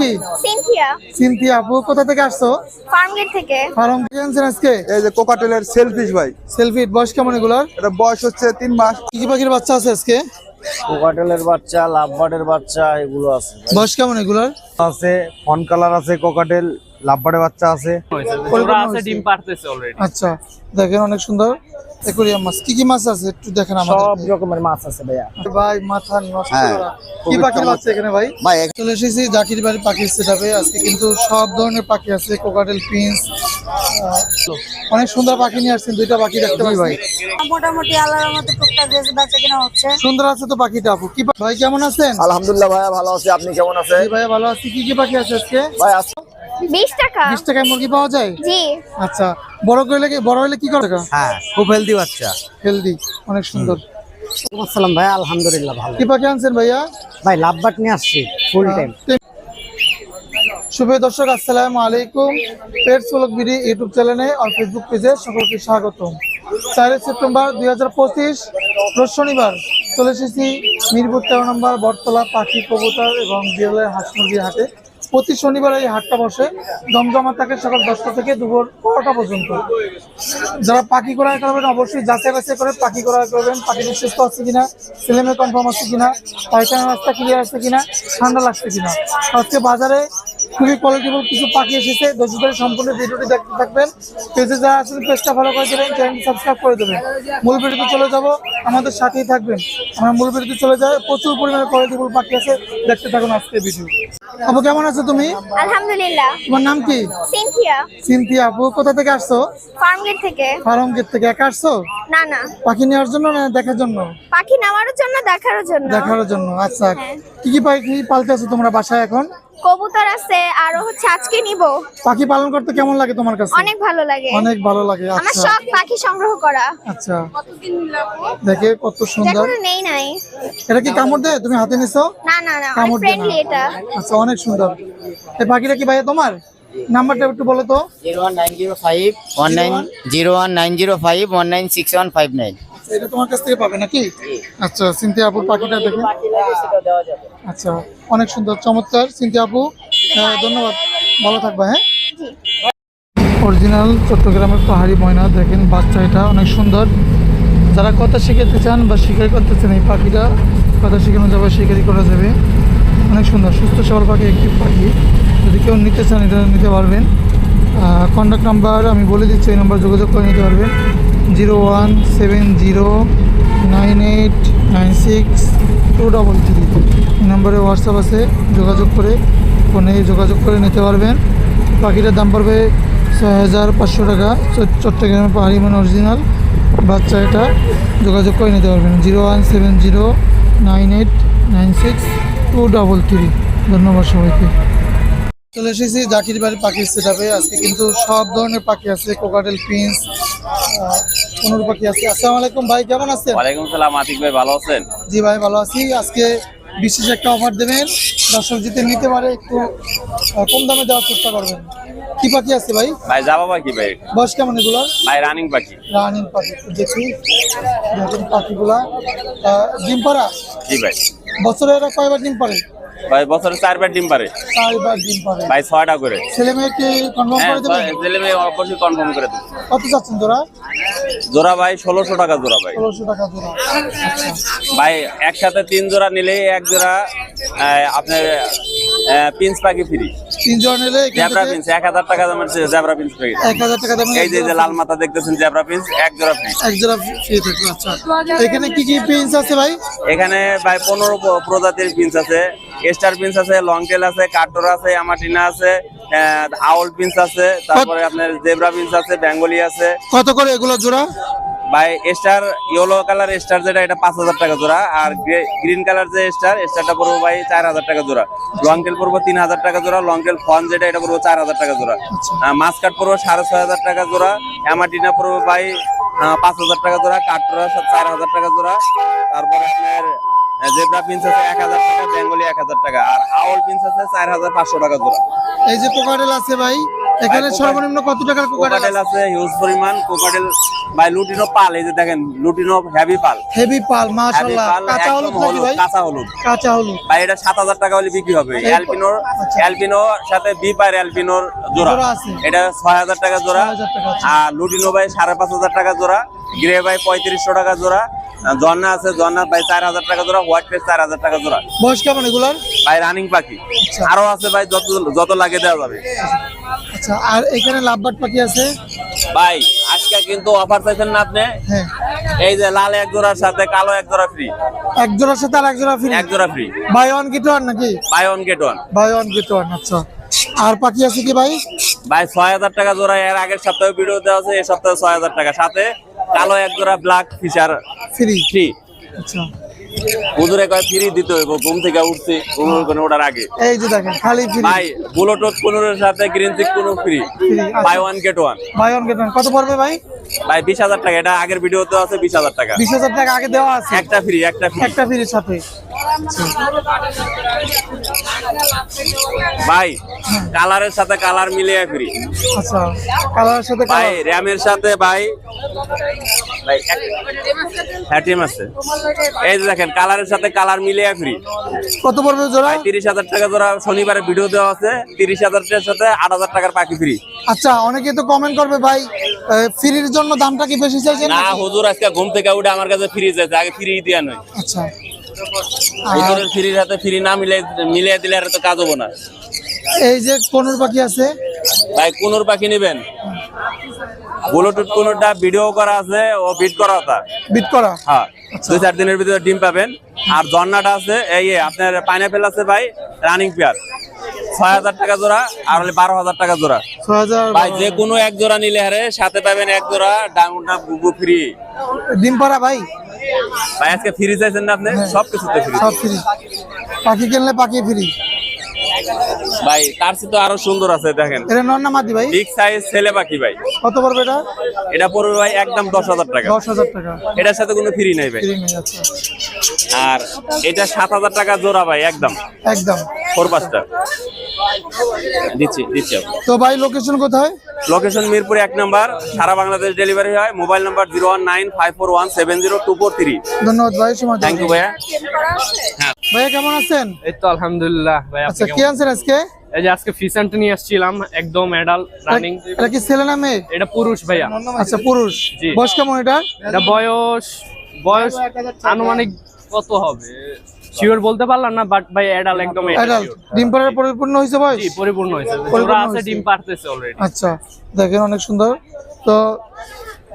কি? Cynthia Cynthia আপু কোথা থেকে আসছো? ফার্মগেট থেকে। ফার্মগেট আনছেন আজকে? এই যে কোকাটেলের সেলফিশ ভাই। সেলফি বয়স কেমন এগুলোর? এটা বয়স হচ্ছে তিন মাস। কি কি পাখির বাচ্চা আছে আজকে? কোকাটেলের বাচ্চা লাভবার্ডের বাচ্চা এগুলো আছে বয়স কেমন এগুলোর? আছে ফন কালার আছে কোকাটেল। লাভবারের বাচ্চা আছে। আচ্ছা দেখেন অনেক সুন্দর একুরিয়াম মাছ। কি কি মাছ আছে? একটু দেখেন মাছ আছে ভাইয়া। ভাই মাথা নষ্ট হ্যাঁ, কি আছে পাখি আছে কোকাটেল অনেক সুন্দর পাখি নিয়ে আসছেন। দুইটা পাখি দেখতে পাই ভাই। মোটামুটি সুন্দর আছে তো পাখিটা আপু। কি ভাই কেমন আছেন? আলহামদুল্লাহ ভাইয়া ভালো আছে। আপনি কেমন আছেন? ভাইয়া ভালো আছি। কি কি পাখি আছে আজকে? ভাই আছো 20 টাকা। 20 টাকায় মুরগি পাওয়া যায়? জি। আচ্ছা বড় কি বড় কি করে হ্যাঁ খুব হেলদি বাচ্চা। হেলদি অনেক সুন্দর। আসসালাম ভাই আলহামদুলিল্লাহ ভালো। কি আনছেন ভাইয়া? ভাই লাভবাট নিয়ে আসছি ফুল টাইম আচ্ছা, শুভ দর্শক আসসালামু আলাইকুম। পেট সোলক বিডি ইউটিউব চ্যানেলে আর ফেসবুক পেজে সকলকে স্বাগত চারই সেপ্টেম্বর দুই হাজার পঁচিশ রোজ শনিবার চলে এসেছি মিরপুর তেরো নম্বর বটতলা পাখি কবুতর এবং বিড়ালের হাঁস মুরগির হাটে। প্রতি শনিবার এই হাটটা বসে জমজমা থাকে সকাল দশটা থেকে দুপুর বারোটা পর্যন্ত। যারা পাখি করায় করবেন, অবশ্যই যাচাই বাছাই করে পাখি করায় করবেন। পাখিটি সুস্থ আছে কিনা, ছেলেমেয়ে কনফার্ম আছে কিনা পায়খানা রাস্তা ক্লিয়ার আছে কিনা, ঠান্ডা লাগছে কিনা। আজকে বাজারে খুবই কোয়ালিটিফুল কিছু পাখি এসেছে। ধৈর্য ধরে সম্পূর্ণ ভিডিওটি দেখতে থাকবেন। পেজে যারা আছেন পেজটা ফলো করে দেবেন চ্যানেলটি সাবস্ক্রাইব করে দেবেন। মূল ভিডিওতে চলে যাব। আমাদের সাথেই থাকবেন। আমরা মূল ভিডিওতে চলে যাই। প্রচুর পরিমাণে কোয়ালিটিফুল পাখি আছে। দেখতে থাকুন আজকে ভিডিও আপু কেমন আছো তুমি? আলহামদুলিল্লাহ। তোমার নাম কি? সিনথিয়া। সিনথিয়া আপু কোথা থেকে আসছো? ফার্মগেট থেকে। ফার্ম গেট থেকে। একা আসছো? না না। পাখি নেওয়ার জন্য না দেখার জন্য? পাখি নেওয়ার জন্য দেখার জন্য। দেখার জন্য। আচ্ছা। হ্যাঁ। কি কি পাখি পালতে আছো তোমরা বাসায় এখন? কবুতর আছে আরও হচ্ছে আজকে নিব। পাখি পালন করতে কেমন লাগে তোমার কাছে? অনেক ভালো লাগে। অনেক ভালো লাগে আমার আচ্ছা। শখ পাখি সংগ্রহ করা। আচ্ছা। কতদিন দেখে কত সুন্দর। এখনও নেই নাই। এটা কি কামড় দেয়? তুমি হাতে নিছো? না না না কামড় দেয় ফ্রেন্ডলি এটা। আচ্ছা অনেক সুন্দর। এই পাখিটা কি ভাইয়া তোমার? নাম্বারটা একটু বলো তো। Zero one nine zero five one nine zero one nine zero five one nine six one five nine. এটা তোমার কাছ থেকে পাবে নাকি? আচ্ছা সিনথি আপুর পাখিটা দেখে। আচ্ছা অনেক সুন্দর, চমৎকার সিনথি আপু। ধন্যবাদ। ভালো থাকবা হ্যাঁ? অরিজিনাল চট্টগ্রামের পাহাড়ি ময়না, দেখেন বাচ্চা এটা, অনেক সুন্দর। যারা কথা শিখাতে চান বা শিকার করতে চান এই পাখিটা, কথা শেখানো যাবে, শিকারি করা যাবে। অনেক সুন্দর, সুস্থ, সবল পাখি, একটি পাখি। যদি কেউ নিতে চান, এটা নিতে পারবেন। কন্ট্যাক্ট নাম্বার আমি বলে দিচ্ছি, এই নাম্বার যোগাযোগ করে নিতে পারবেন। Zero one seven zero nine eight nine six two double three নাম্বারে হোয়াটসঅ্যাপ আছে, যোগাযোগ করে, ফোনে যোগাযোগ করে নিতে পারবেন। পাখিটার দাম পড়বে ছয় হাজার পাঁচশো টাকা চট- চট্টগ্রামের পাহাড়ি মানে অরিজিনাল বাচ্চা এটা, যোগাযোগ করে নিতে পারবেন। Zero one seven zero nine eight nine six two double three ধন্যবাদ সবাইকে। চলে এসেছি জাকির বাড়ির পাখির সেটাপে আজকে কিন্তু সব ধরনের পাখি আছে কোকাটেল পিন্স কোনোর পাখি আছে। আসসালামু আলাইকুম ভাই কেমন আছেন? ওয়ালাইকুম সালাম আতিক ভাই ভালো আছেন? জি ভাই ভালো আছি। আজকে বিশেষ একটা অফার দেবেন। দর্শক যদি নিতে পারে একটু কম দামে দেওয়ার চেষ্টা করবেন। কি পাখি আছে ভাই? ভাই যাবা পাখি ভাই। বয়স কেমন এগুলো ভাই রানিং পাখি। রানিং পাখি দেখি। দেখুন পাখিগুলা। ডিম পাড়া? জি ভাই। বছরে এরা কয়বার ডিম পারে ভাই বছরে চারবার ডিম পারে চারবার ডিম পারে ভাই ছয়টা করে। ছেলে মেয়েকে কনফার্ম হ্যাঁ করে দেবেন? ছেলে মেয়ে অবশ্যই কনফার্ম করে দেবো। কত চাচ্ছেন তোরা? জোড়া ভাই ষোলোশো টাকা জোড়া ভাই। ষোলোশো টাকা জোড়া। ভাই একসাথে তিন জোড়া নিলে এক জোড়া আপনার পিন্স পাখি ফ্রি তিনজন এলে জ্যাবরা পিন্স এক হাজার টাকা দামের জ্যাবরা পিন্স পাখি এক হাজার টাকা দামে এই যে যে লাল মাথা দেখতেছেন জ্যাবরা পিন্স এক জোড়া ফ্রি এক জোড়া ফ্রি থাকবে আচ্ছা। এখানে কি কি পিন্স আছে ভাই? এখানে ভাই পনেরো প- প্রজাতির পিন্স আছে। স্টার পিন্স আছে লং টেল আছে কাটোর আছে আমাটিনা আছে আউল পিন্স আছে তারপরে আপনার জেব্রা পিন্স আছে বেঙ্গলি আছে। কত করে এগুলো জোড়া? ভাই স্টার ইয়েলো কালার স্টার যেটা, এটা পাঁচ হাজার টাকা জোড়া। আর গ্রিন কালার যে স্টার স্টারটা পড়ব ভাই চার হাজার টাকা জোড়া। লং টেল পড়ব তিন হাজার টাকা জোড়া লং টেল ফন যেটা, এটা পড়ব চার হাজার টাকা জোড়া। মাস্কাট পড়ব সাড়ে ছয় হাজার টাকা জোড়া। অ্যামাটিনা পড়ব ভাই পাঁচ হাজার টাকা জোড়া, কাটরা চার হাজার টাকা জোড়া। তারপরে আপনার জেব্রা পিন্স আছে এক হাজার টাকা, বেঙ্গলি এক হাজার টাকা। আর আউল পিন্স আছে চার হাজার পাঁচশো টাকা জোড়া। এই যে কোকারেল আছে ভাই এখানে সর্বনিম্ন কত টাকার কোকাটেল আছে? হিউজ পরিমাণ কোকাটেল ভাই লুটিনো পাল এই যে দেখেন লুটিনো হেভি পাল। হেভি পাল মাশাআল্লাহ। কাঁচা হলুদ নাকি ভাই? কাঁচা হলুদ। কাঁচা হলুদ। ভাই এটা সাত হাজার টাকা হলে বিক্রি হবে। এই- অ্যালপিনোর আচ্ছা। অ্যালপিনোর সাথে বিপ আর অ্যালপিনোর জোড়া। জোড়া এটা ছয় হাজার টাকা জোড়া। 6,000 টাকা আছে। আর লুটিনো ভাই সাড়ে পাঁচ হাজার টাকা জোড়া। গ্রে ভাই পঁয়ত্রিশশো টাকা জোড়া। জন্না আছে জন্না ভাই চার হাজার টাকা জোড়া হোয়াইট ফেস চার হাজার টাকা জোড়া। বয়স কেমন এগুলার? ভাই রানিং পাখি। আচ্ছা। আরও আছে ভাই যত যত লাগে দেওয়া যাবে। আচ্ছা আর এখানে লাভবাট পাখি আছে? ভাই আজকে কিন্তু অফার চাইছেন না আপনি? হ্যাঁ। এই যে লাল এক জোড়ার সাথে কালো এক জোড়া ফ্রি এক জোড়ার সাথে আর এক জোড়া ফ্রি এক জোড়া free buy one get one নাকি? Buy one get one buy one get one আচ্ছা। আর পাখি আছে কি ভাই? ভাই ছয় হাজার টাকা জোড়া এর আগের সপ্তাহে ভিডিও দেওয়া আছে এই সপ্তাহে ছয় হাজার টাকা। সাথে কালো এক জোড়া ব্ল্যাক ফিচার ফ্রি ফ্রি আচ্ছা। হুজুরে কয় ফ্রি দিতে হইব ঘুম থেকে উঠছি ঘুমের কোনো ওঠার আগে। এই যে দেখেন খালি ফ্রি ভাই সাথে গ্রিন চিক কোনো free. Buy one get one buy one get one কত পড়বে ভাই? ভাই বিশ হাজার টাকা। এটা আগের ভিডিওতে আছে বিশ হাজার টাকা। বিশ হাজার টাকা আগে দেওয়া আছে। একটা ফ্রি একটা ফ্রি একটা ফ্রির সাথে। ভাই কালারের সাথে কালার মিলিয়ে ফ্রি আচ্ছা কালারের সাথে ভাই র্যামের সাথে ভাই ভাই হ্যাঁ টিম আছে। এই যে দেখেন কালারের সাথে কালার মিলিয়ে ফ্রি কত পড়বে জোড়া? তিরিশ হাজার টাকা জোড়া শনিবারে ভিডিও দেওয়া আছে। তিরিশ হাজার টাকার সাথে আট হাজার টাকার পাখি ফ্রি আচ্ছা অনেকে তো কমেন্ট করবে ভাই ফ্রির জন্য দামটা কি বেশি চাইছেন না? হুজুর আজকে ঘুম থেকে উঠে আমার কাছে ফ্রি যাচ্ছে আগে ফ্রি দিয়া নয়। আচ্ছা। ফ্রির ফ্রি না মিলে মিলিয়ে দিলে আর তো কাজ হব না। এই যে কোনুর পাখি আছে। ভাই কোনোর পাখি নেবেন। ব্লুটুথ কোনোটা ভিডিও করা আছে ও বিট করা ওটা বিট করা? হ্যাঁ দুই চার দিনের ভিতরে ডিম পাবেন। আর জন্নাটা আছে এই আপনার পাইনাপেল আছে ভাই রানিং পেয়ার ছয় হাজার টাকা জোড়া আর হলে বারো হাজার টাকা জোড়া। ছয় হাজার ভাই যে কোনো এক জোড়া নিলে হারে সাথে পাবেন এক জোড়া ডাউনটা গুগু ফ্রি ডিম পাড়া ভাই? ভাই আজকে ফ্রি চাইছেন না আপনি? সব কিছুতে ফ্রি সব ফ্রি পাখি কিনলে পাখি ফ্রি ভাই তার তো আরও সুন্দর আছে দেখেন। এটা নন না মাদি ভাই? বিগ সাইজ ছেলে পাখি ভাই। কত পড়বে এটা? এটা পড়বে ভাই একদম দশ হাজার টাকা। দশ হাজার টাকা। এটার সাথে কোনো ফ্রি নাই ভাই। ফ্রি নেই আচ্ছা। আর এটা সাত হাজার টাকা জোড়া ভাই একদম। একদম। ফোর পাঁচটা। দিচ্ছি দিচ্ছি তো ভাই লোকেশন কোথায়? লোকেশন মিরপুর এক নাম্বার সারা বাংলাদেশ ডেলিভারি হয়। Mobile number zero one nine five four one seven zero two four three ধন্যবাদ ভাই সময় থ্যাংক ইউ ভাইয়া। ভাইয়া কেমন আছেন? এই তো আলহামদুলিল্লাহ ভাই আপনি আচ্ছা কি? আনছেন আজকে? এই যে আজকে ফিসেন্ট নিয়ে আসছিলাম একদম রানিং এটা কি ছেলে না মেয়ে? এটা পুরুষ ভাইয়া। আচ্ছা পুরুষ। বয়স কেমন এটা? এটা বয়স বয়স আনুমানিক কত হবে? শিওর বলতে পারলাম না বাট ভাই অ্যাডাল একদম অ্যাডাল্ট ডিম পাড়ার পরিপূর্ণ হয়েছে ভাই জি পরিপূর্ণ হয়েছে। পরিপূর্ণ জোড়া আছে ডিম পারতেছে অলরেডি আচ্ছা দেখেন অনেক সুন্দর। তো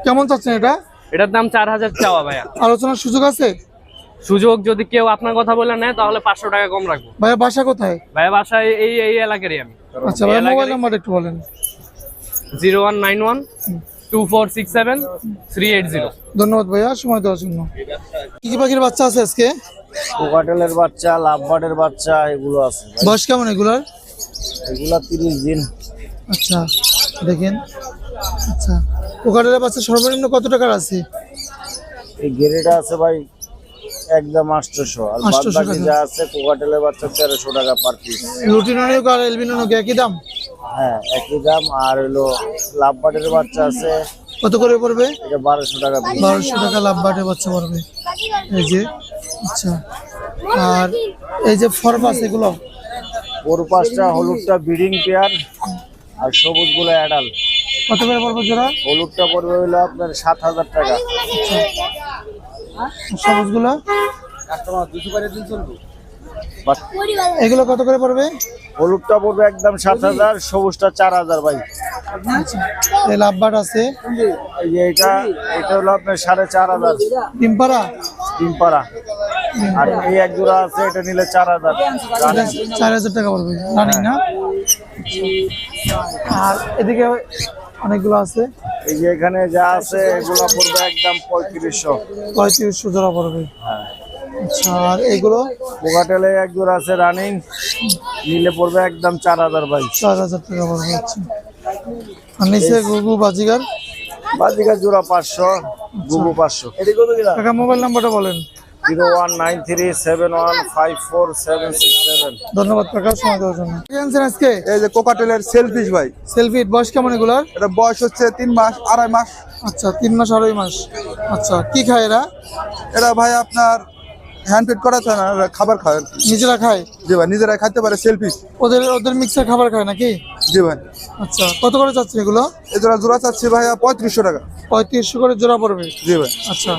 কেমন চাচ্ছেন এটা? এটার দাম চার হাজার চাওয়া ভাইয়া। আলোচনার সুযোগ আছে? সুযোগ যদি কেউ আপনার কথা বলে নেয় তাহলে পাঁচশো টাকা কম রাখব। ভাইয়া বাসা কোথায়? ভাইয়া বাসায় এই এই এলাকারই আমি। আচ্ছা এই মোবাইল নাম্বার একটু বলেন। Zero one nine one two four six seven three eight zero ধন্যবাদ ভাইয়া সময় দেওয়ার জন্য। কি কি পাখির বাচ্চা আছে আজকে? কোকাটেলের বাচ্চা লাভবার্ডের বাচ্চা এগুলো আছে। বয়স কেমন এগুলার? এগুলা তিরিশ দিন। আচ্ছা দেখেন। আচ্ছা কোকাটেলের বাচ্চা সর্বনিম্ন কত টাকার আছে? এই গেরেটা আছে ভাই একদম আটশোশো। আর বাদ 800 বাকি যা আছে কোকাটেলের বাচ্চা তেরোশো টাকা পার পিস রুটিনারিও আর এলবিনোনিক একই দাম? হ্যাঁ একই দাম। আর হলো লাভবার্ডের বাচ্চা আছে কত করে পড়বে? এটা বারোশো টাকা পিস বারোশো টাকা লাভ বাটে বাচ্চা পড়বে। এই যে আচ্ছা। আর এই যে ফরমাস এগুলো? ওর পাঁচটা হলুদটা ব্রিডিং পেয়ার আর সবুজগুলো অ্যাডাল কত করে পড়বে জোড়া? হলুদটা পড়বে হলো আপনার সাত হাজার টাকা। সবুজগুলো? এগুলো কত করে পড়বে? হলুদটা পড়বে একদম সাত হাজার সবুজটা চার হাজার ভাই। আচ্ছা এই লাভ বাট আছে এটা এটা হলো আপনার সাড়ে চার হাজার। টিম্পারা ডিমপাড়া। আর এই এক জোড়া আছে এটা নিলে চার হাজার। চার হাজার টাকা পড়বে। রানিং না? আর এদিকে অনেকগুলো আছে। এই যে এখানে যা আছে এগুলো পড়বে একদম পঁয়ত্রিশশো। পঁয়ত্রিশশো জোড়া পড়বে। আচ্ছা আর এগুলো? পোকাটেলে এক জোড়া আছে রানিং নিলে পড়বে একদম চার হাজার বাইশ চার হাজার টাকা পড়বে আচ্ছা। আর নিচে গুগু বাজিগার? বাজিগার জোড়া পাঁচশো গুগু পাঁচশো। মোবাইল নাম্বারটা বলেন। Zero one nine three seven one five four seven six seven. ধন্যবাদ কাকা সময় দেওয়ার জন্য। আজকে? এই যে কোকাটেলের সেলফিশ ভাই। বয়স কেমন এগুলার? এটা বয়স হচ্ছে তিন মাস আড়াই মাস। আচ্ছা তিন মাস আড়াই মাস। আচ্ছা কি খায় এরা? এরা ভাই আপনার হ্যান্ড ফিট করা থাকে না এরা খাবার খায়। আর কি। নিজেরা খায়? জি ভাই নিজেরাই খাইতে পারে সেলফিশ ওদের ওদের মিক্সার খাবার খায় নাকি? জি ভাই। আচ্ছা কত করে চাচ্ছেন এগুলো? এই জোড়া জোড়া চাচ্ছি ভাইয়া পঁয়ত্রিশশো টাকা। পঁয়ত্রিশশো করে জোড়া পড়বে? জি ভাই। আচ্ছা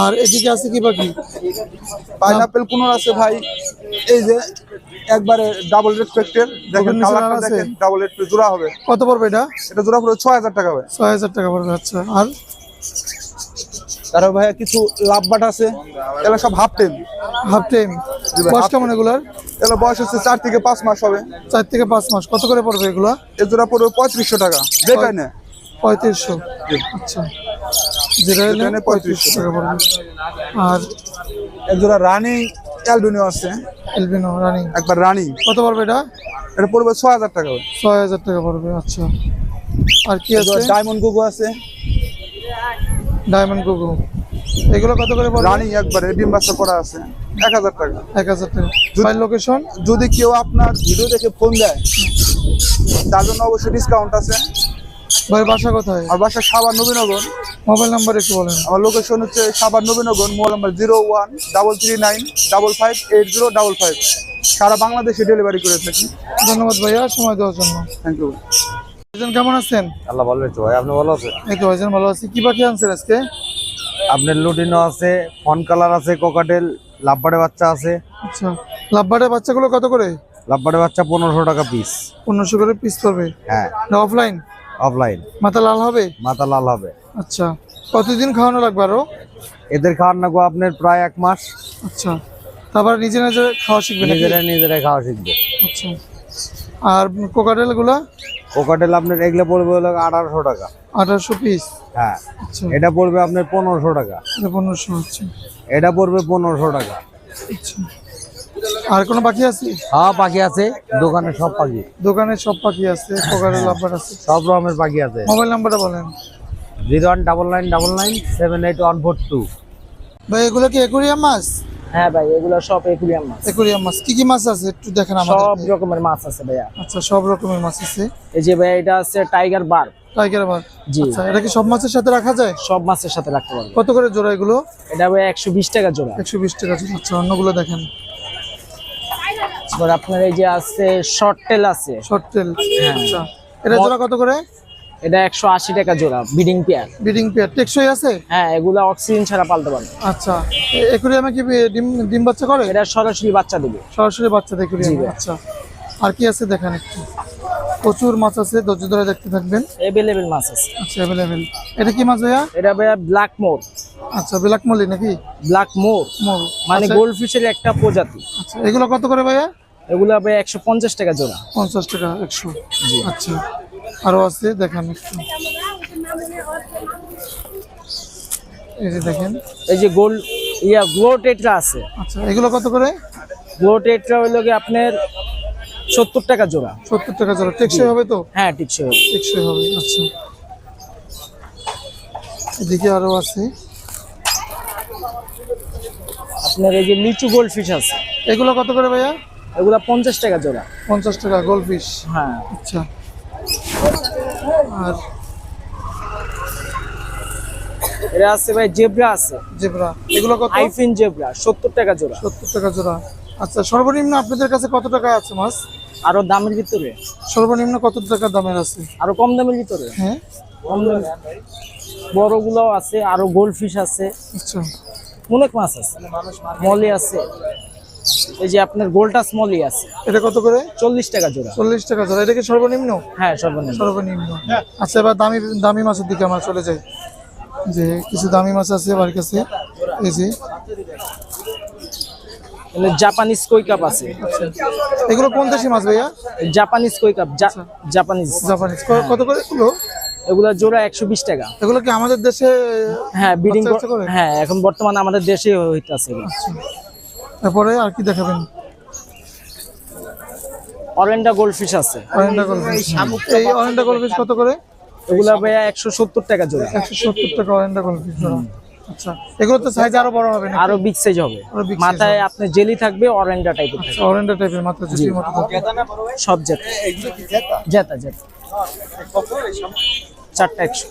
আর এদিকে আছে কি পাখি পাইনাপেল কুনোর আছে ভাই। এই যে একবারে ডাবল রেসপেক্টের দেখেন ওখানে নিচে কালারটা আছে? দেখেন ডাবল রেড জোড়া হবে। কত পড়বে এটা? এটা জোড়া ছয় হাজার টাকা হবে। ছয় হাজার টাকা পড়বে আচ্ছা। আর? তারপর ভাইয়া কিছু লাভ বাট আছে। এগুলো সব হাফ টেম হাফ টাইম বয়স কেমন এগুলার? এগুলো বয়স হচ্ছে চার থেকে পাঁচ মাস হবে। চার থেকে পাঁচ মাস। কত করে পড়বে এগুলো? এ জোড়া পড়বে পঁয়ত্রিশশো টাকা। যেটাই না পঁয়ত্রিশশো। আচ্ছা। যেটা এলে পঁয়ত্রিশশো টাকা পড়বে। আর এক জোড়া রানিং অ্যালবিনিও আছে। Albino running. একবার রানিং। কত পড়বে এটা? এটা পড়বে ছয় হাজার টাকা ছয় হাজার টাকা পড়বে আচ্ছা। আর কি আছে? ডায়মন্ড গুগু আছে। ডায়মন্ড গুগু এগুলো কত করে রানিং একবারে ডিম বাচ্চা করা আছে। এক হাজার টাকা। এক হাজার টাকা। বাই লোকেশন যদি কেউ আপনার ভিডিও দেখে ফোন দেয় তার জন্য অবশ্যই ডিসকাউন্ট আছে। ভাই বাসা কোথায়? আর বাসা সাবার নবীনগর। মোবাইল নাম্বার একটু বলেন। আমার লোকেশন হচ্ছে Savar Nabinagar mobile number zero one double three nine double five eight zero double five. সারা বাংলাদেশে ডেলিভারি করে থাকি। ধন্যবাদ ভাইয়া সময় দেওয়ার জন্য। থ্যাংক ইউ ভাইজান কেমন আছেন? আল্লাহ ভালো হয়েছে ভাই আপনি ভালো আছেন? এই তো ভাইজান ভালো আছি। কি পাখি আনছেন আজকে? আপনার লুটিনো আছে ফন কালার আছে কোকাটেল লাভবাড়ে বাচ্চা আছে। আচ্ছা লাভবারের বাচ্চাগুলো কত করে? লাভবাড়ে বাচ্চা পনেরোশো টাকা পিস পনেরোশো করে পিস পড়বে। হ্যাঁ। না অফলাইন অফলাইন মাথা লাল হবে? মাথা লাল হবে। আচ্ছা। কতদিন খাওয়ানো লাগবে আরও? এদের খাওয়ার নাগো আপনার প্রায় এক মাস। আচ্ছা। তারপর নিজে নিজে খাওয়া শিখবে নাকি? নিজেরাই নিজেরাই খাওয়া শিখবে। আচ্ছা। আর কোকাটেলগুলা? কোকাটেল আপনার এগুলো পড়বে হলো আঠারোশো টাকা। আঠারোশো পিস হ্যাঁ। আচ্ছা। এটা পড়বে আপনার পনেরোশো টাকা। পনেরোশো হচ্ছে এটা পড়বে পনেরোশো টাকা। আচ্ছা। আর কোনো পাখি আছে? হ্যাঁ পাখি আছে দোকানে সব পাখি। দোকানে সব পাখি আছে কোকাটেল লাভবার আছে? সব রকমের পাখি আছে। মোবাইল নাম্বারটা বলেন। Zero one double nine double nine seven eight one four two ভাই এগুলো কি একুরিয়াম মাছ? হ্যাঁ ভাই এগুলো সব একুরিয়াম মাছ। একুরিয়াম মাছ। কি কি মাছ আছে একটু দেখেন সব রকমের মাছ আছে ভাইয়া। আচ্ছা সব রকমের মাছ আছে। এই যে ভাইয়া এটা আছে টাইগার বার টাইগার মাছ জি। আচ্ছা এটা কি সব মাছের সাথে রাখা যায়? সব মাছের সাথে রাখতে পারবে। কত করে জোড়া এগুলো? এটা ভাই একশো বিশ টাকা জোড়া। একশো বিশ টাকা জোড়া। আচ্ছা অন্যগুলো দেখেন। এবার আপনার এই যে আছে শর্ট টেল আছে। শর্ট টেল হ্যাঁ। আচ্ছা এটা জোড়া কত করে? এটা একশো আশি টাকা জোড়া বিডিং পেয়ার ব্রিডিং পেয়ার টেকসই আছে? হ্যাঁ এগুলো অক্সিজেন ছাড়া পালতে পারবে। আচ্ছা একুরিয়ামে কি ডিম ডিম বাচ্চা করে? এটা সরাসরি বাচ্চা দেবে। সরাসরি বাচ্চা একুরিয়ামে জি। আচ্ছা। আর কি আছে দেখেন একটু? প্রচুর মাছ আছে ধৈর্য ধরে দেখতে থাকবেন। অ্যাভেলেবেল মাছ আছে। আচ্ছা অ্যাভেলেবেল এটা কি মাছ ভাইয়া? এটা ভাইয়া ব্ল্যাক মোর আচ্ছা ব্ল্যাক মলি নাকি? ব্ল্যাক মোর মানে আচ্ছা, গোল্ড ফিশের একটা প্রজাতি। আচ্ছা এগুলো কত করে ভাইয়া? এগুলো ভাই একশো পঞ্চাশ টাকা জোড়া। পঞ্চাশ টাকা একশো। আচ্ছা। আরও আছে? দেখেন একটু। এই যে দেখেন। এই যে গোল্ড ইয়া গ্লো টেটরা আছে। আচ্ছা এগুলো কত করে? গ্লো টেটরা হইল কি আপনার সত্তর টাকা জোড়া। সত্তর টাকা জোড়া। টেকসই হবে তো? হ্যাঁ টিকসই হবে। টেকসই হবে আচ্ছা। এদিকে আরও আছে। আপনার এই যে লিচু গোল্ড ফিশ আছে। এগুলো কত করে ভাইয়া? এগুলা পঞ্চাশ টাকা জোড়া। পঞ্চাশ টাকা গোল্ড ফিশ হ্যাঁ। আচ্ছা। আর এটা আছে ভাই জেব্রা আছে। জেব্রা। এগুলো কত? আইফিন জেব্রা সত্তর টাকা জোড়া। সত্তর টাকা জোড়া। আচ্ছা সর্বনিম্ন আপনাদের কাছে কত টাকা আছে মাছ? আরও দামের ভিতরে। সর্বনিম্ন কত টাকা দামের আছে? আরও কম দামের ভিতরে। হ্যাঁ। কম বড়গুলোও আছে আরও গোল্ড ফিশ আছে। আচ্ছা। অনেক মাছ আছে। মলি আছে। এই যে আপনার গোল্ডাস মলি আছে। এটা কত করে? চল্লিশ টাকা জোড়া। চল্লিশ টাকা জোড়া। এটা কি সর্বনিম্ন? হ্যাঁ সর্বনিম্ন। সর্বনিম্ন। আচ্ছা এবার দামি দামি মাছের দিকে আমরা চলে যাই। যে কিছু দামি মাছ আছে বাড়ির কাছে। এই যে। জাপানিজ কই কাপ আছে। এগুলো কোন দেশি মাছ ভাইয়া? জাপানিজ কই কাপ জাপানিজ জাপানিজ কত করে এগুলো? এগুলা জোড়া একশো বিশ টাকা। এগুলো কি আমাদের দেশে হ্যাঁ বিডিং? হ্যাঁ এখন বর্তমানে আমাদের দেশে হইতাছে তারপরে আর কি দেখাবেন? অরেন্ডা গোল্ডফিশ আছে। অরেন্ডা গোলফিশ এই অরেন্ডা গোলফিশ কত করে? এগুলা ভাইয়া একশো সত্তর টাকা জোড়া। একশো সত্তর টাকা অরেন্ডা গোলফিশ জোড়া আচ্ছা এগুলো তো সাইজ আরও বড় হবে না আরও বিগ সাইজ হবে। মাথায় আপনি জেলি থাকবে অরেন্ডা টাইপের থাকবে অরেন্ডা টাইপের মাত্র জুটির মতো থাকবে। সব জেতা। জেতা? জেতা চারটা একশো।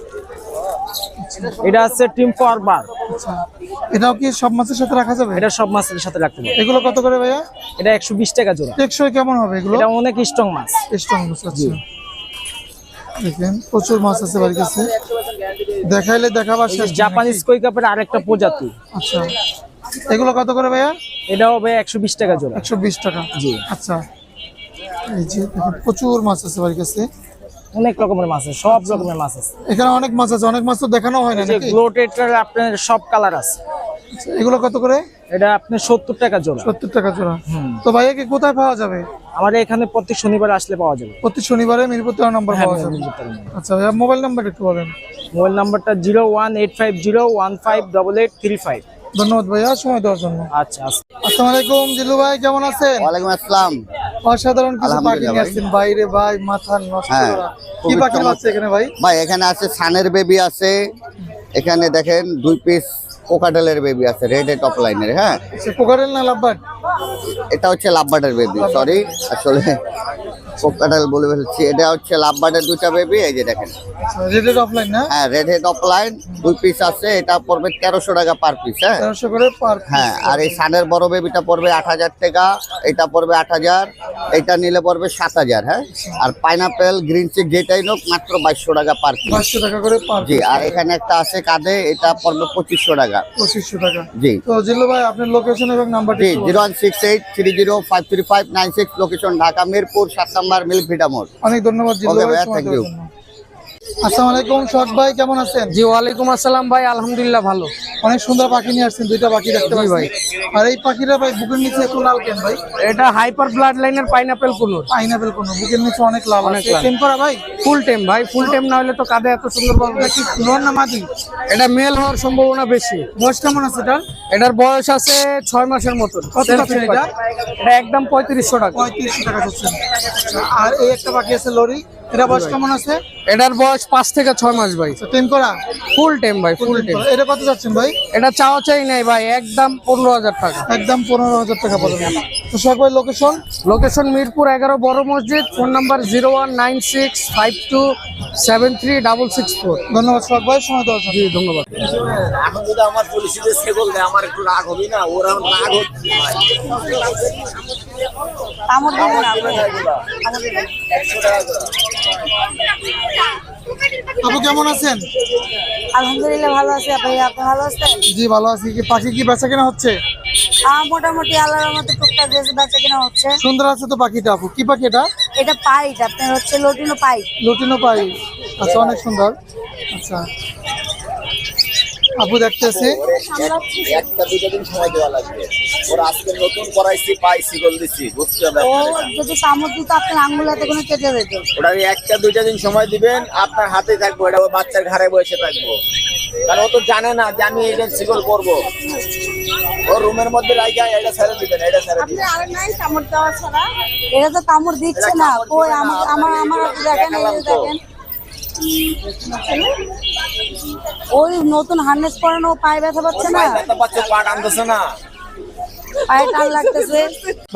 এটা আছে টিম ফর বার আচ্ছা এটাও কি সব মাছের সাথে রাখা যাবে? এটা সব মাছের সাথে রাখতে পারবে এগুলো কত করে ভাইয়া? এটা একশো বিশ টাকা জোড়া। টেকসই কেমন হবে এগুলো? এটা অনেক স্ট্রং মাছ। স্ট্রং মাছ আছে দেখেন প্রচুর মাছ আছে বাড়ির কাছে। দেখাইলে দেখাবার শেষ জাপানিজ? কই কাপের আরেকটা প্রজাতি। আচ্ছা। এগুলো কত করে ভাইয়া? এটা হবে একশো বিশ টাকা জোড়া। একশো বিশ টাকা। জি। আচ্ছা। এই যে প্রচুর মাছ আছে বাড়ির কাছে। অনেক রকমের মাছ আছে সব রকমের মাছ আছে। এখানে অনেক মাছ আছে অনেক মাছ তো দেখানো হয় না যে নাকি? গ্লোটেটার আপনার সব কালার আছে। আচ্ছা, এগুলো কত করে? এটা আপনার সত্তর টাকা জোড়া। সত্তর টাকা জোড়া। তো ভাইয়া কি কোথায় পাওয়া যাবে? আমাদের এখানে প্রত্যেক শনিবার আসলে পাওয়া যাবে। প্রতি শনিবারে মিরপুর তেরো নম্বর হ্যাঁ, পাওয়া যাবে। আচ্ছা ভাইয়া মোবাইল নাম্বার একটু বলেন। মোবাইল নাম্বারটা zero one eight five zero one five double eight three five. ধন্যবাদ ভাইয়া সময় দেওয়ার জন্য। আচ্ছা আচ্ছা। আসসালামু আলাইকুম জিল্লু ভাই কেমন আছেন? ওয়ালাইকুম আসসালাম। অসাধারণ কিছু পাখি। আসছেন। বাইরে ভাই মাথা নষ্ট হ্যাঁ, করা। কি পাখি আছে এখানে ভাই? ভাই এখানে আছে সানের বেবি আছে। এখানে দেখেন দুই পিস কোকাটেলের বেবি আছে রেড এ টপ লাইনের হ্যাঁ। সে না লাভবাট এটা হচ্ছে লাভবার্ডের বেবি সরি আসলে কোকাটেল বলে ফেলছি। এটা হচ্ছে লাভবার্ডের দুইটা বেবি এই যে দেখেন। রেডেড অফলাইন না? হ্যাঁ রেড হেড অফ লাইন দুই পিস আছে এটা পড়বে তেরোশো টাকা পার পিস হ্যাঁ? তেরোশো করে পার হ্যাঁ আর এই সানের বড় বেবিটা পড়বে আট হাজার টাকা এটা পড়বে আট হাজার এটা নিলে পড়বে সাত হাজার হ্যাঁ? আর পাইনাপেল গ্রিন চিক যেটাই নোক মাত্র বাইশশো টাকা পার পিস পাঁচশো টাকা করে পার জি আর এখানে একটা আছে কাঁধে এটা পড়বে পঁচিশশো টাকা। পঁচিশশো টাকা। জি। তো জিল্লু ভাই আপনার লোকেশন এবং নাম্বারটি জি zero one six eight three zero five three five nine six location Dhaka Mirpur সাত নম্বর মিল্ক ভিটামোর অনেক ধন্যবাদ থ্যাংক Okay আসসালামু আলাইকুম শখ ভাই কেমন আছেন? জি ওয়ালাইকুম আসসালাম ভাই আলহামদুলিল্লাহ ভালো। অনেক সুন্দর পাখি নিয়ে আসছেন দুইটা পাখি দেখতে পাচ্ছি। ভাই। আর এই পাখিটা ভাই বুকের নিচে একটু লাল কেন ভাই? এটা হাইপার ব্লাড লাইনের পাইনাপেল কুনুর পাইনাপেল কোনো বুকের নিচে অনেক লাল অনেক আছে। লাল। টেম করা ভাই? ফুল ভাই ফুল টাইম না হলে তো কাঁধে এত সুন্দর ভাবে কি লোন না মাদি এটা মেল হওয়ার সম্ভাবনা বেশি। বয়স কেমন আছে এটা এটার বয়স আছে ছয় মাসের মতন কত এটা? একদম পঁয়ত্রিশশো টাকা। পঁয়ত্রিশশো টাকা আর এই একটা পাখি আছে লরি। এটা বয়স কেমন আছে? এটার বয়স পাঁচ থেকে ছয় মাস ভাই। টেম করা? ফুল টাইম ভাই ফুল টাইম এটা কত যাচ্ছেন ভাই? এটা চাওয়া চাই নাই ভাই একদম পনেরো হাজার টাকা। একদম পনেরো হাজার টাকা পড়বে। তো লোকেশন লোকেশন মিরপুর এগারো বড় মসজিদ phone number zero one nine six five two seven three double six four ধন্যবাদ শখ ভাই সময় দেওয়ার জন্য। জি ধন্যবাদ। এখন যদি আমার পুলিশে সেগল দেয় আমার একটু রাগ হবে না ওরা রাগ হচ্ছে। কামড় দেবে না আপু কেমন আছেন? আলহামদুলিল্লাহ ভালো আছি। ভাই আপনি ভালো আছেন? জি ভালো আছি। কি পাখি কি বেচা কেনা হচ্ছে? মোটামুটি আল্লাহর মতো টুকটাক বেচা কেনা হচ্ছে। সুন্দর আছে তো পাখিটা আপু। কি পাখি এটা? এটা পাইট আপনার হচ্ছে লটিনো পাইট। লটিনো পাই আচ্ছা অনেক সুন্দর। আচ্ছা। আপু দেখতেছি। একটা দুটো দিন সময় দেওয়া লাগবে। ওর আজকে নতুন করাইছি পাইছি গোল দিছি বুঝতে হবে। যদি কামড় দিত আপনার আঙ্গুলাতে কোনো কেটে যেত ওটা একটা দুইটা দিন সময় দিবেন আপনার হাতে থাকব এটা বাচ্চার ঘাড়ে বসে থাকব। কারণ ও তো জানে না যে আমি এটা সিগল করব। ওর রুমের মধ্যে রাখা এটা ছেড়ে দিবেন এটা ছেড়ে দিবেন। এটা তো কামড় দিচ্ছে না। কই আমার আমার আমার দেখেন এই দেখেন। ওই নতুন হার্নেস পরানো পায়ে ব্যথা পাচ্ছে না? পা টানতেছে না। পায়ে টান লাগতেছে।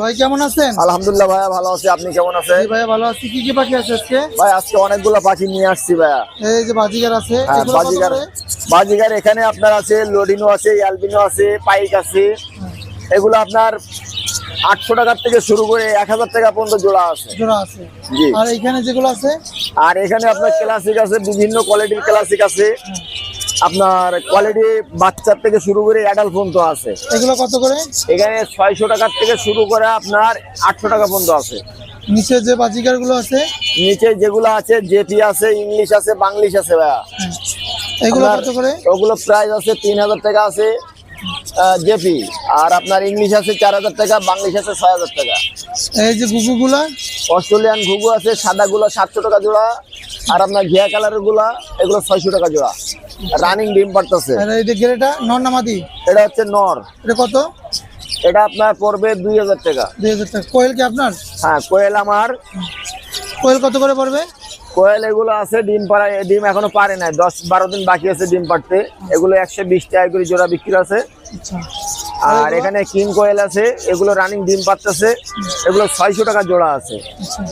ভাই কেমন আছেন? আলহামদুলিল্লাহ ভাইয়া ভালো আছি। আপনি কেমন আছেন? জি ভাইয়া ভালো আছি। কি কি পাখি আছে আজকে? ভাই আজকে অনেকগুলো পাখি নিয়ে আসছি ভাইয়া। এই যে বাজিগার আছে হ্যাঁ বাজিগার। বাজিগার এখানে আপনার আছে লোডিনো আছে অ্যালবিনো আছে পাইক আছে। এগুলো আপনার আটশো টাকার থেকে শুরু করে এক হাজার টাকা পর্যন্ত জোড়া আছে। জোড়া আছে। জি। আর এখানে যেগুলো আছে? আর এখানে আপনার ক্লাসিক আছে বিভিন্ন কোয়ালিটির ক্লাসিক আছে। আপনার কোয়ালিটি বাচ্চার থেকে শুরু করে অ্যাডাল্ট পর্যন্ত আছে। এগুলো কত করে? এখানে ছয়শো টাকার থেকে শুরু করে আপনার আটশো টাকা পর্যন্ত আছে। নিচে যে বাজিগারগুলো আছে? নিচে যেগুলো আছে জেপি আছে ইংলিশ আছে বাংলিশ আছে ভাইয়া। এগুলো কত করে? ওগুলো প্রাইস আছে তিন হাজার টাকা আছে। জেপি। আর আপনার ইংলিশ আছে চার হাজার টাকা বাংলিশ আছে ছয় হাজার টাকা। এই যে গুগু গুলা অস্ট্রেলিয়ান ঘুঘু আছে সাদা গুলো সাতশো টাকা জোড়া। আর আপনার ঘিয়া কালারেরগুলা এগুলো ছয়শো টাকা জোড়া। রানিং ডিম পারতেছে। গেরেটা নর নামাদি এটা হচ্ছে নর। এটা কত? এটা আপনার পড়বে দুই হাজার টাকা। দুই হাজার টাকা। কোয়েল কি আপনার? হ্যাঁ কোয়েল আমার। কোয়েল কত করে পড়বে? কোয়েল এগুলো আছে ডিম পাড়া ডিম এখনও পারে নাই। দশ বারো দিন বাকি আছে ডিম পাড়তে। এগুলো একশো বিশ টাকা করে জোড়া বিক্রি আছে। আর এখানে কিং কোয়েল আছে এগুলো রানিং ডিম পাচ্ছে এগুলো ছয়শো টাকা জোড়া আছে। আচ্ছা।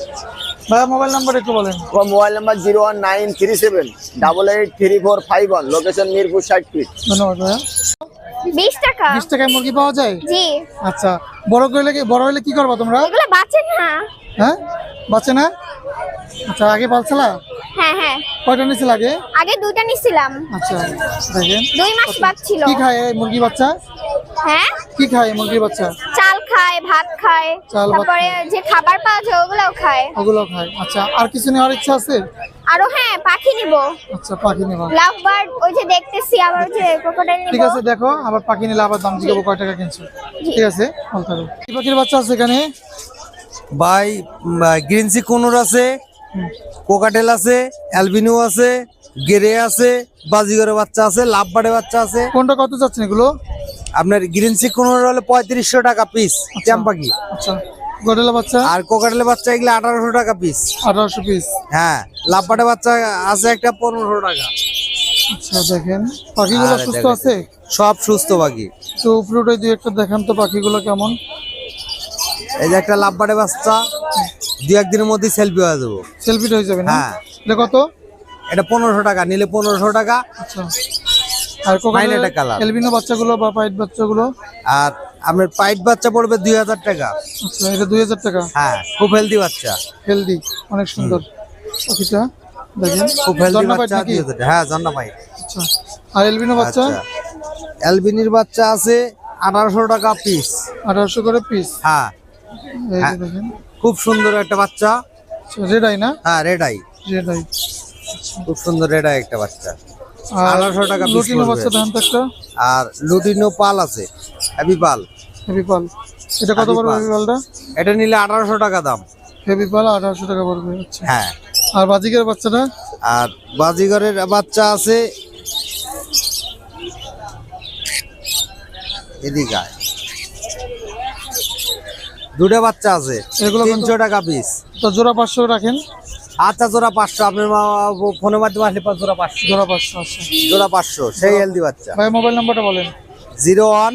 ভাইয়া মোবাইল নাম্বার একটু বলেন। Mobile number zero one nine three seven double eight three four five one location Mirpur ষাট ফিট ধন্যবাদ ভাইয়া। বিশ টাকা। টাকায় মুরগি পাওয়া যায়? জি। আচ্ছা বড় করলে কি বড় হলে কি করবা তোমরা? এগুলো বাঁচে না। হ্যাঁ? না? আচ্ছা আগে পালছিলা? হ্যাঁ হ্যাঁ। কয়টা নিছিল আগে? আগে দুইটা নিছিলাম আচ্ছা দেখেন। দুই মাস বাচ্ছিল। কি খায় এই মুরগি বাচ্চা? হ্যাঁ? কি খায় এই মুরগি বাচ্চা? চাল খায় ভাত খায়। তারপরে যে খাবার পাওয়া যায় ওগুলোও খায়। ওগুলো খায়। আচ্ছা আর কিছু নেওয়ার ইচ্ছা আছে? আরও হ্যাঁ পাখি নিব। আচ্ছা পাখি নেবা। লাভ বার্ড ওই যে দেখতেছি আবার ওই যে ক্রোকোডাইল ঠিক আছে দেখো আবার পাখি নিলে আবার দাম জিজ্ঞাবো কয় টাকা কিনছো? ঠিক আছে ভালো থাকো কি পাখির বাচ্চা আছে এখানে? ভাই গ্রিন সি কোনোর আছে। কোকাটেল আছে অ্যালবিনো আছে গেরে আছে বাজিগরের বাচ্চা আছে লাভবাড়ে বাচ্চা আছে। কোনটা কত যাচ্ছেন এগুলো? আপনার গ্রিন সি কোনোর হলে পঁয়ত্রিশশো টাকা পিস চ্যাম পাখি। আচ্ছা। গডেলা বাচ্চা? আর কোকাটেলের বাচ্চা এগুলো আঠারোশো টাকা পিস আঠারোশো পিস হ্যাঁ বাচ্চা আছে একটা পনেরোশো টাকা। আচ্ছা দেখেন। পাখিগুলো সুস্থ আছে? সব সুস্থ পাখি। তো উপরে দুই একটা দেখান তো পাখিগুলো কেমন। এই যে একটা লাভবাড়ে বাচ্চা দু একদিনের মধ্যে সেলফি হয়ে যাব। সেলফিট হয়ে যাবে হ্যাঁ। এটা কত? এটা পনেরোশো টাকা নিলে পনেরোশো টাকা। আচ্ছা। আর Violet colour। এলবিনো বাচ্চাগুলো বা পাইট বাচ্চাগুলো? আর আপনার পাইট বাচ্চা পড়বে দুই হাজার টাকা। আচ্ছা এটা দুই হাজার টাকা? হ্যাঁ খুব হেলদি বাচ্চা। হেলদি অনেক সুন্দর। পাখিটা দেখেন। খুব হেলদি বাচ্চা দুই হাজার হ্যাঁ জন্না পাইট। আচ্ছা। আর এলবিনো বাচ্চা? আচ্ছা। বাচ্চা আছে আঠারোশো টাকা পিস আঠারোশো করে পিস হ্যাঁ। হ্যাঁ। দেখেন। খুব সুন্দর একটা বাচ্চা। রেড আই না? হ্যাঁ রেডাই। রেড আই খুব সুন্দর রেডাই একটা বাচ্চা। আর 1800 টাকা লুটিনো বাচ্চা ধান তো একটা? আর লুটিনো পাল আছে হেভি পাল। হেভি পাল। এটা কত Heavy পড়বে হেভি পালটা? এটা নিলে আঠারোশো টাকা দাম। হেভি পাল আঠারোশো টাকা পড়বে আচ্ছা। হ্যাঁ। আর বাচ্চাটা? আর বাজিগরের বাচ্চা আছে এদিকে আয়। দুটো বাচ্চা আছে। এগুলো? তিনশো টাকা পিস তো জোড়া পাঁচশো রাখেন? আচ্ছা জোড়া পাঁচশো। আপনার মা- ফোনের মাধ্যমে আসলে জোড়া পাঁচশো। জোড়া পাঁচশো আচ্ছা। জোড়া পাঁচশো সেই হেলদি বাচ্চা। ভাই মোবাইল নাম্বারটা বলেন। জিরো ওয়ান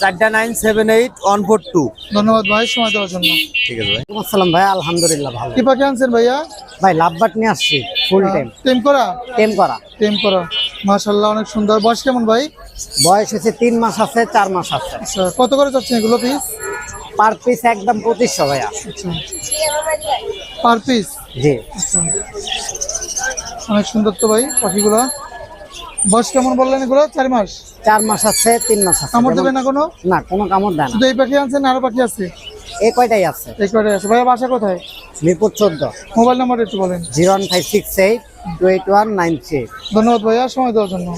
চারটা nine seven eight one four two. ধন্যবাদ ভাই সময় দেওয়ার জন্য। ঠিক আছে ভাই। আসসালাম ভাই আলহামদুলিল্লাহ ভালো। কি পাখি আনছেন ভাইয়া? ভাই লাভবাট নিয়ে আসছি ফুল টাইম টেম করা? টেম করা। টেম করা। মাশাল্লাহ অনেক সুন্দর। বয়স কেমন ভাই? বয়স হচ্ছে তিন মাস আছে চার মাস আছে। আচ্ছা কত করে যাচ্ছেন এগুলো পিস পার পিস একদম পঁচিশশো ভাইয়া। আচ্ছা। Per piece? জি। আচ্ছা। অনেক সুন্দর তো ভাই পাখিগুলো। বয়স কেমন বললেন এগুলো? চার মাস? চার মাস আছে তিন মাস আছে। কামড় দেবে না কোনো? না কোনো কামড় দেয় না। শুধু এই পাখি আনছেন না আরও পাখি আছে? এই কয়টাই আছে? এই কয়টা আছে? ভাইয়া বাসা কোথায়? মিরপুর চোদ্দ। মোবাইল নাম্বার একটু বলেন। Zero one five six eight two eight one nine three ধন্যবাদ ভাইয়া সময় দেওয়ার জন্য।